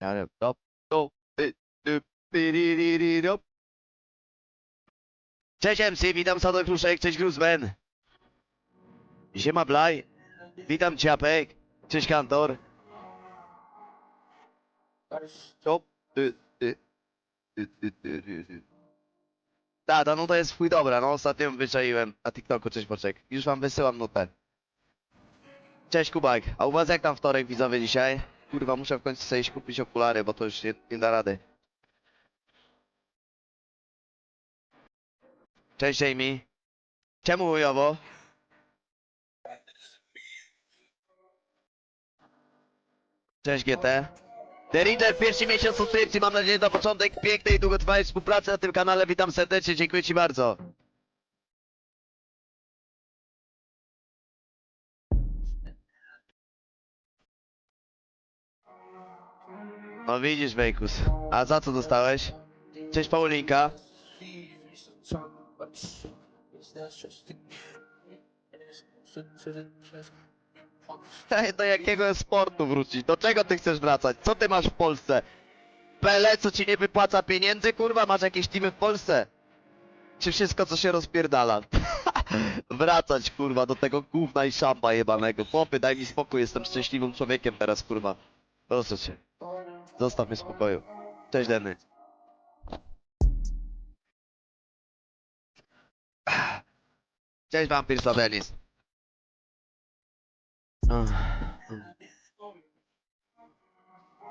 Ale piriri, top. Cześć MC, witam Sadok Kruszek, cześć Gruzman. Siema Blaj, witam Ciapek, cześć Kantor. Ty, ty, ty. Ta, ta nuta jest twój dobra, no ostatnio wyczaiłem na TikToku, cześć Poczek. Już wam wysyłam nutę. Cześć Kubak, a u was jak tam wtorek widzowie dzisiaj? Kurwa, muszę w końcu sobie kupić okulary, bo to już nie, nie da rady. Cześć Amy. Czemu chujowo? Cześć GT. The Reader, pierwszy miesiąc subskrypcji, mam nadzieję na początek pięknej i długotrwałej współpracy na tym kanale. Witam serdecznie, dziękuję Ci bardzo. No widzisz, Wejkus. A za co dostałeś? Cześć Paulinka. Ej, Do jakiego sportu wrócić? Do czego ty chcesz wracać? Co ty masz w Polsce? Pele, co ci nie wypłaca pieniędzy? Kurwa, masz jakieś teamy w Polsce? Czy wszystko, co się rozpierdala? Wracać, kurwa, do tego gówna i szamba jebanego. Chłopy, daj mi spokój, jestem szczęśliwym człowiekiem teraz, kurwa. Proszę cię. Zostaw mnie w spokoju. Cześć, Denny. Cześć, Vampir Sabelis.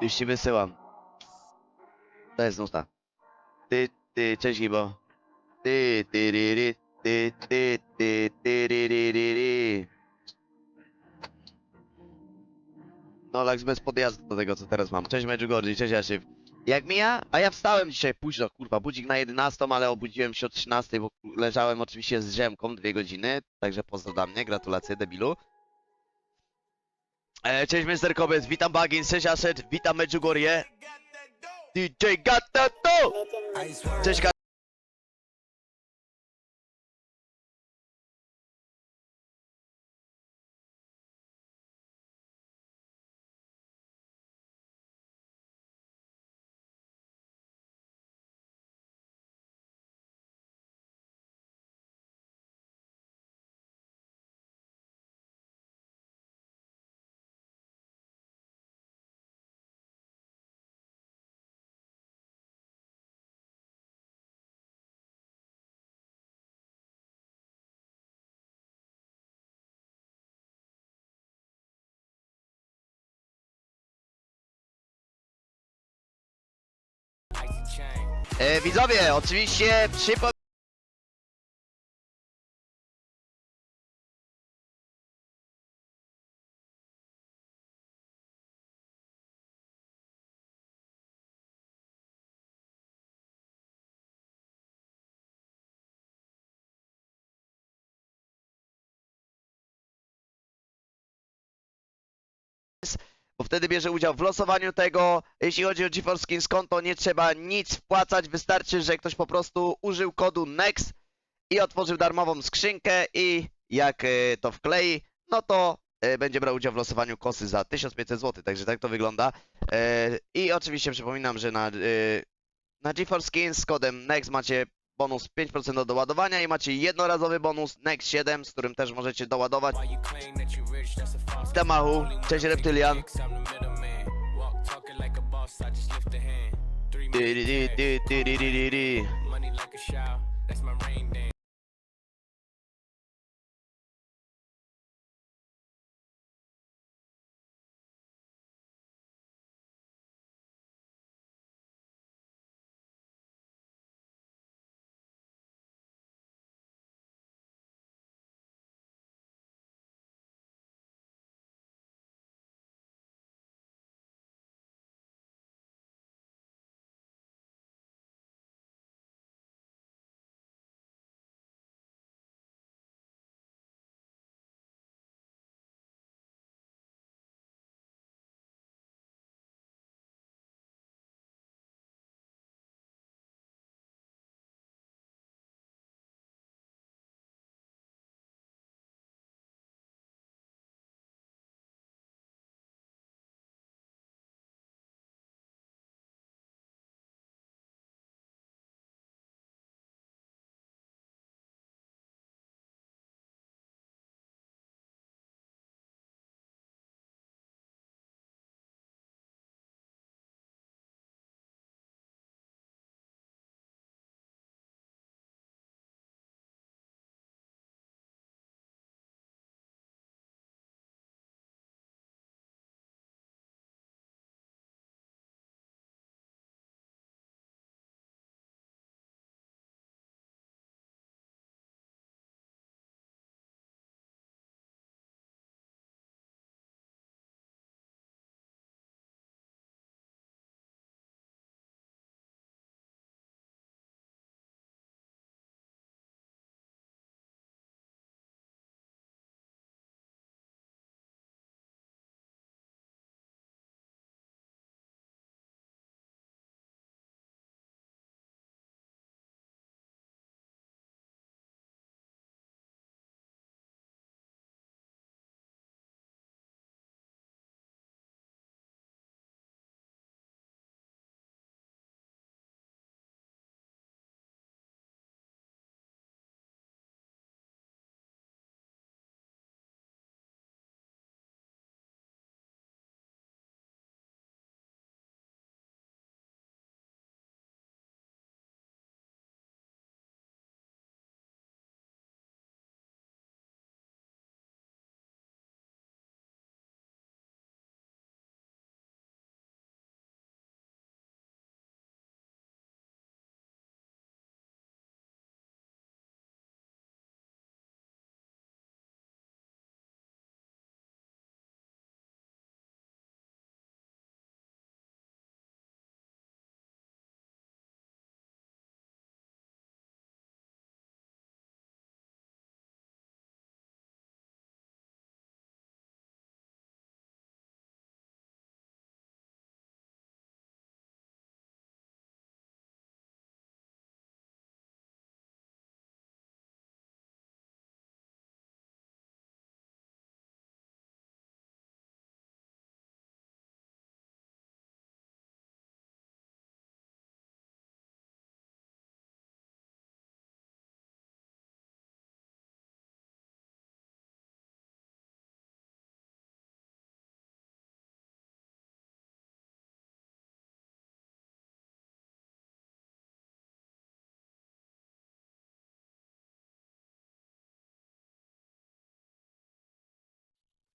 Już ci wysyłam. To jest nuta. Ty, ty, cześć Gibo. Ty, ty, ry, ry, ty, ty, ty, ty, ry, ry, ry, ry. No, Laks bez podjazdu do tego, co teraz mam. Cześć Medjugorje, cześć Jaszyw. Jak mija? A ja wstałem dzisiaj późno, kurwa, budzik na 11, ale obudziłem się o 13, bo leżałem oczywiście z drzemką dwie godziny, także pozdro dla mnie, gratulacje debilu. E, cześć Mr. Kobiec, witam Bagins, cześć Ashet, witam Medjugorje. DJ Gatato! Cześć Ka- E, widzowie, oczywiście przypo... bo wtedy bierze udział w losowaniu tego. Jeśli chodzi o GeForce Skins konto, nie trzeba nic wpłacać, wystarczy, że ktoś po prostu użył kodu NEXT i otworzył darmową skrzynkę i jak e, to wklei, no to e, będzie brał udział w losowaniu kosy za 1500 zł, także tak to wygląda. E, I oczywiście przypominam, że na, na GeForce Skins z kodem NEXT macie bonus 5% do doładowania i macie jednorazowy bonus NEXT 7, z którym też możecie doładować. Tamahu, cześć Reptylian. Di, di, di, di, di, di, di, di.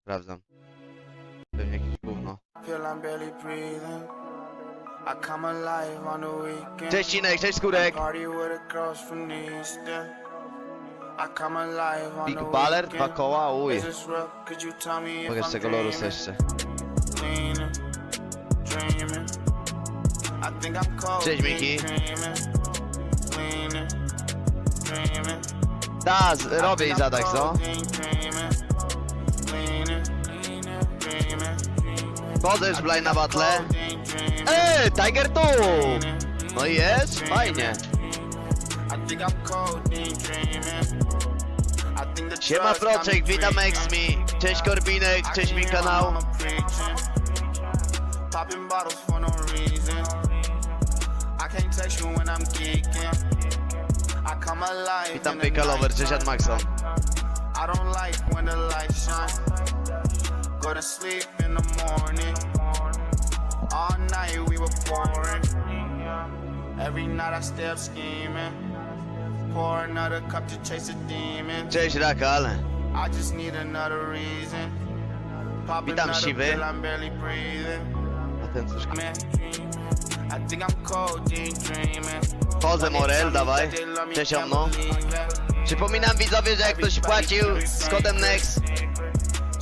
Sprawdzam. Pewnie jakieś gówno. Cześć Cinek, cześć Skórek! Big Baller, dwa koła, uj. Mogę z tego Lorus jeszcze. Cześć, Miki. Da, robię i zadak, co? Już blind na battle. Ej, Tiger tu! No i jest, fajnie. Siema Proczek, witam Exmi. Cześć Korbinek, cześć mi kanał. Popping bottles for no reason. I can't text you when I'm geeking. I come alive. Witam Pika Lover, cześć. Admaxon. I don't like when the lights shine. Go to sleep in the morning. All night we were pouring. Every night I stay up scheming. Pour another cup to chase a demon. Cześć Rakal. I just need another reason. Pop Witam, another siwy. pill, I'm barely breathing. A ten cóż. Man, dreaming. I think I'm cold, dreaming. Chodzę Morel, dawaj. Cześć Omno. Przypominam widzowie, że jak ktoś płacił z kodem NEX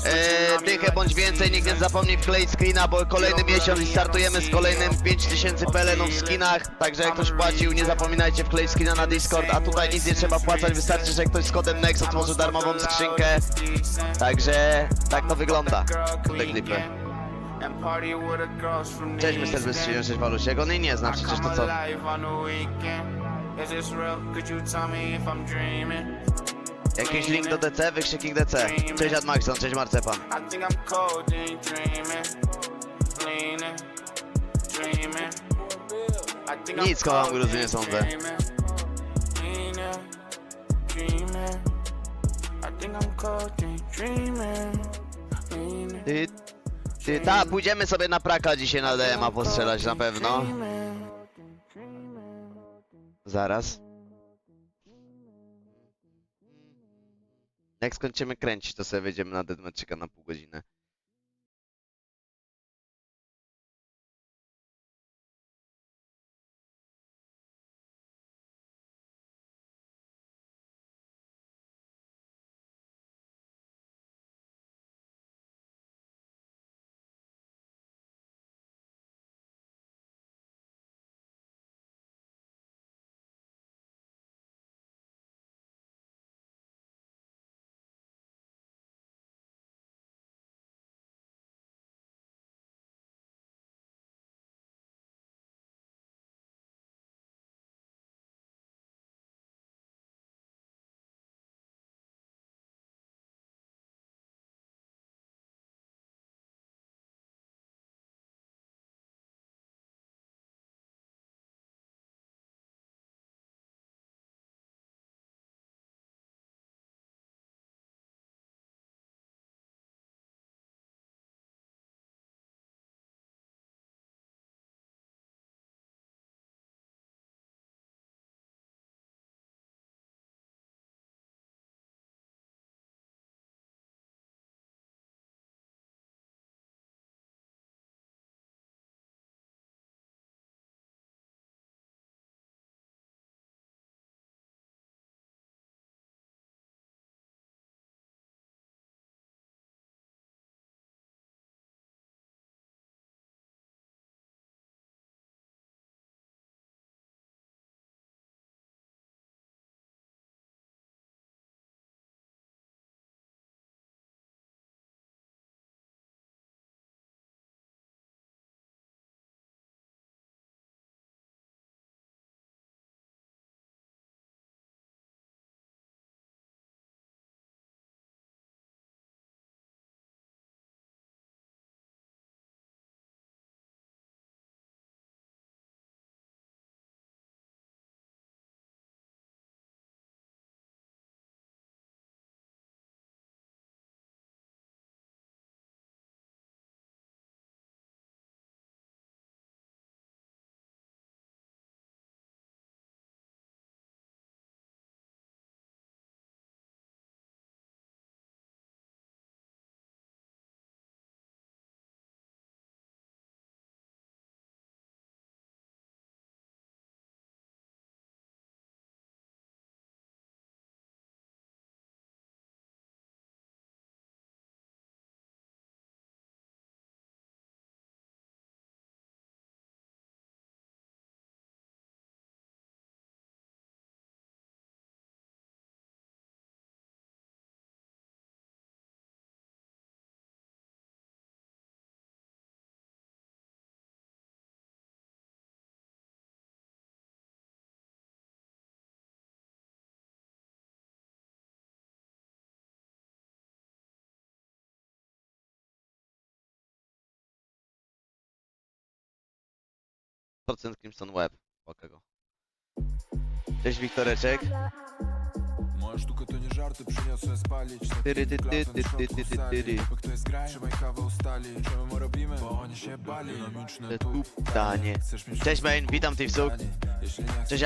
e, dychę bądź więcej, nikt nie zapomni wkleić screena, bo kolejny miesiąc i startujemy z kolejnym 5000 pelenów w skinach, także jak ktoś płacił, nie zapominajcie wkleić screena na Discord, a tutaj nic nie trzeba płacać, wystarczy, że ktoś z kodem NEX otworzy darmową skrzynkę, także tak to wygląda, te klipy. Cześć Mr. Bystrzynią, cześć Walusiek, on jej nie zna, przecież to co? Is this real? Could you tell me if I'm dreaming? Jakiś link do DC, wykrzyknik DC. Cześć Admaxon, cześć Marcepan. I think I'm cold and dreaming, leaning, dreaming. I think I'm Nic kocham cold Gruzy nie and sądzę. dreaming, leaning, dreaming. I think I'm cold and dreaming, leaning. Ty, ty, ta, pójdziemy sobie na praka dzisiaj na DMA postrzelać na pewno. Zaraz. Jak skończymy kręcić, to sobie wejdziemy na deadmatchika na pół godziny. Crimson Web. Go. Cześć Wiktoreczek. Sztuka to nie żarty, przyniosłem spalić Tyry, ty, ty, ty, ty, ty, ty, tyry. Bo kto jest graj, trzymaj Czemu my robimy? Bo oni się bali. Dynamiczne tu Cześć main, witam nie chcesz Cześć.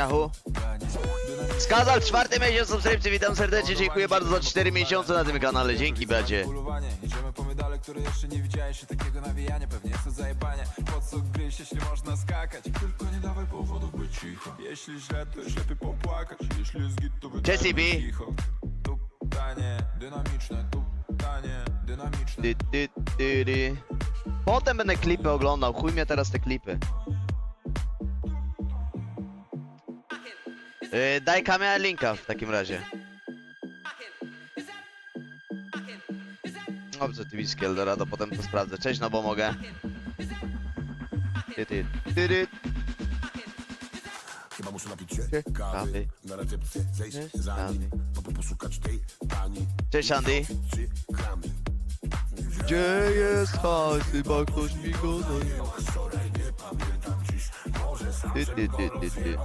Dynamiczne Skazal czwarty miesiąc subskrypcji, witam serdecznie, dziękuję bardzo za 4 miesiące na tym kanale, dzięki bracie. Idziemy po medale, które jeszcze nie widziałeś takiego nawijania. Pewnie jest to zajebanie. Po co jeśli można skakać? Tylko nie dawaj powodów być cicho. Jeśli źle, to już lepiej popłakać. Jeśli jest git, to Cześć, CB. Cicho Tu tanie, dynamiczne, tu tanie, dynamiczne Ty, ty, ty, ty. Potem będę klipy oglądał, chuj mnie teraz te klipy. Yy, daj kamera linka w takim razie. Dobrze, ty Eldorado, potem to sprawdzę. Cześć, no bo mogę. Ty, ty, ty, ty. Muszę napić się Kawy. kawy. Na recepcję zejść za nim Potem poszukać tej pani. Cześć Andy. Gdzie jest hajs? Chyba ktoś mi go ty, ty, ty, ty, ty.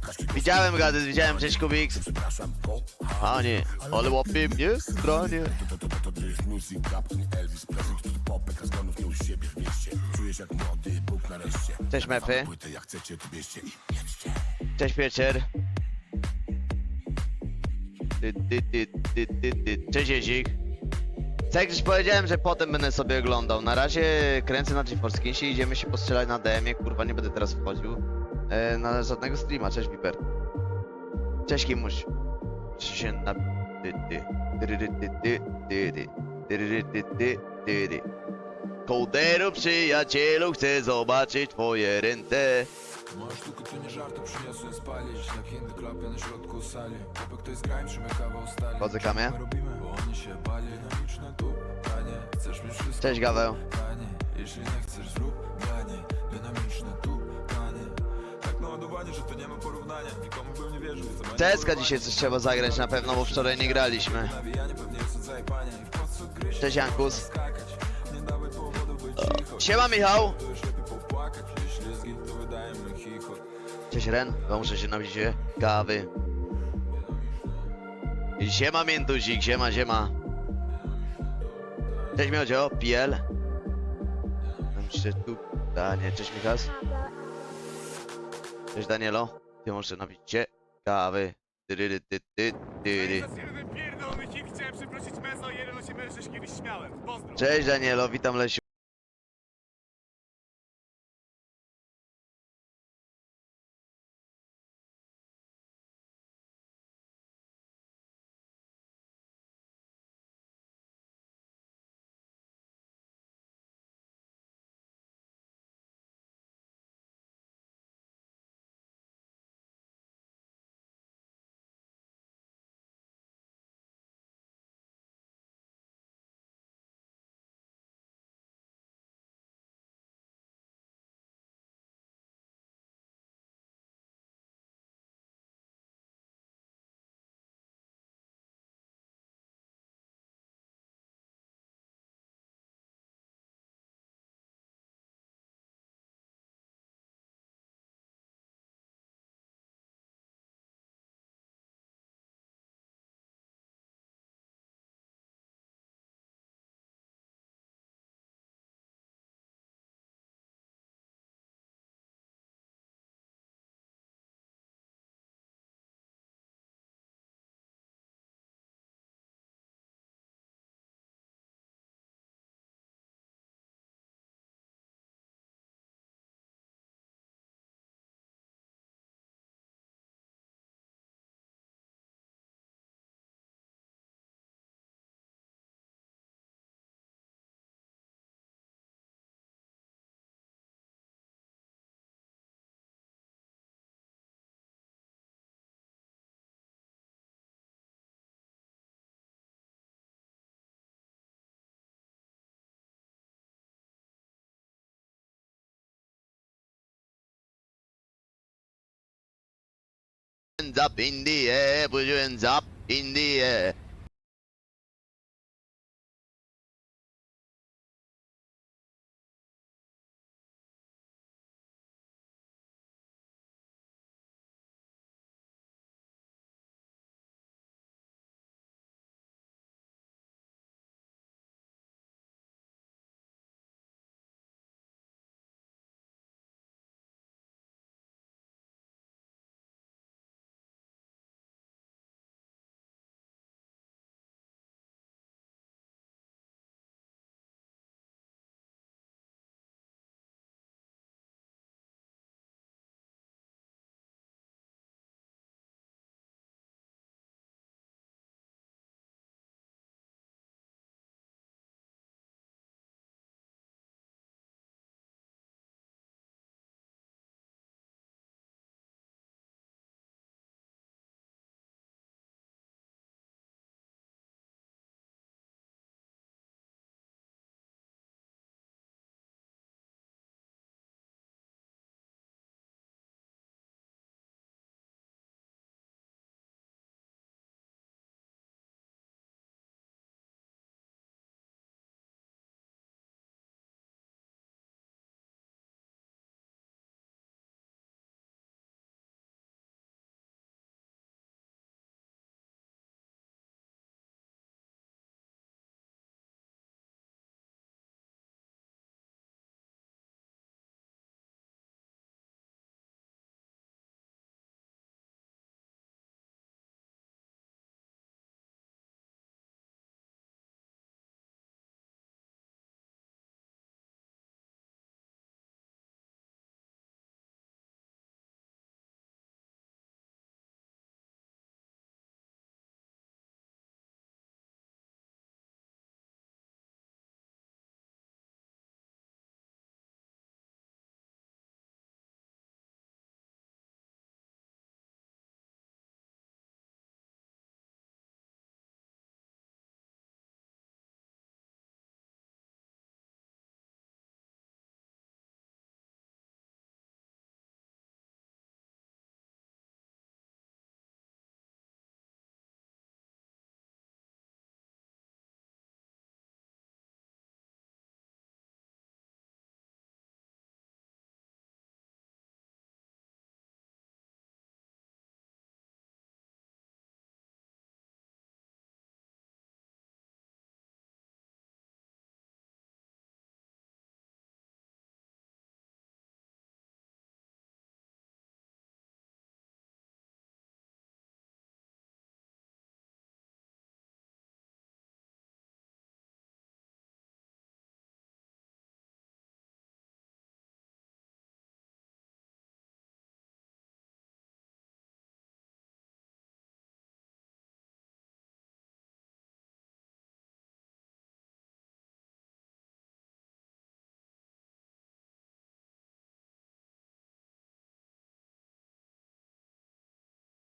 Kaśki Widziałem gady, widziałem, cześć Kubiks. przepraszam po Panie, ale łapie mnie stranie. To, to, to, to jest muzyka, to nie Elvis. To to popek, nie u siebie Cześć i jedźcie Cześć ty. Cześć Jezik. Tak już powiedziałem, że potem będę sobie oglądał. Na razie kręcę na GeForce Skinsie, idziemy się postrzelać na DM-ie, kurwa nie będę teraz wchodził. E, na żadnego streama, cześć Viper. Cześć Kimuś. Czy się na... Ty. Tyry, ty, ty, ty, ty. Kołdero przyjacielu, chcę zobaczyć twoje ręce. Moja sztuka to nie żarty, przyniosłem spalić Na Hindy klapie na środku sali jest kamie. My robimy, bo oni się bali Dynamiczne tu, tanie Chcesz mieć wszystko Cześć Gaweł. Tanie, jeśli nie chcesz zrób danie Dynamiczne tu, tanie Tak naładowanie, że to nie ma porównania Nikomu bym nie wierzył polowanie. dzisiaj coś trzeba zagrać na pewno, bo wczoraj nie graliśmy. Nawijanie pewnie jest od zajebania I po co gryźć, Cześć Jankus. Wydajemy chichot Cześć Ren, muszę się napić e, kawy. I Siema Miętuzik, siema, siema. Cześć Miodzio, PL. Tam jeszcze tu, cześć Michas. Cześć Danielo, ty muszę napić się kawy. Tyry, ty, ty, tyry. Pierdol mi hit, chciałem przeprosić Mezo, jeden o siebie, że się kiedyś śmiałem. Pozdro. Cześć Danielo, witam Lesiu. Up in the air, put your hands up in the air.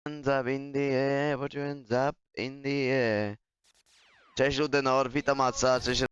Hands up in the air, put your hands up in the air. Cześć Ludenor, witam Maca, cześć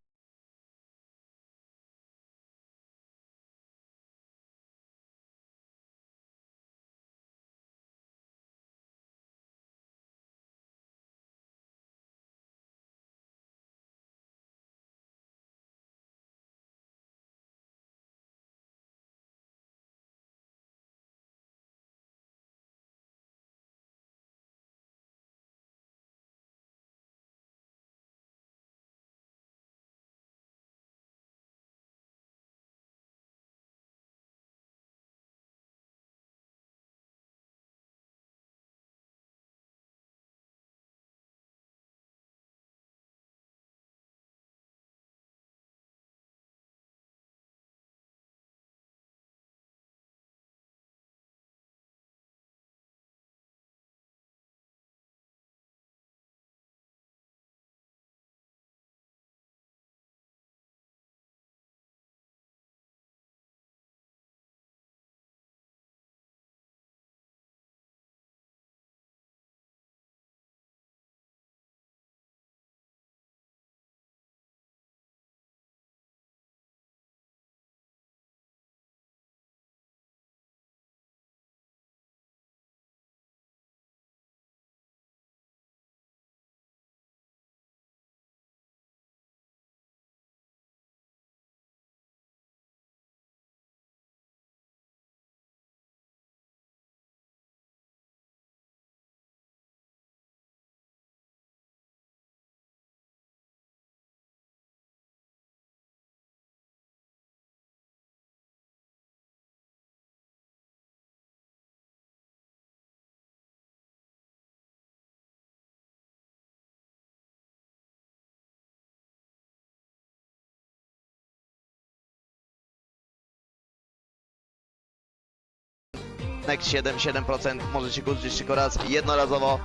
Next 7, 7%, możecie go użyć tylko raz jednorazowo.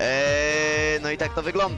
Eee, no i tak to wygląda.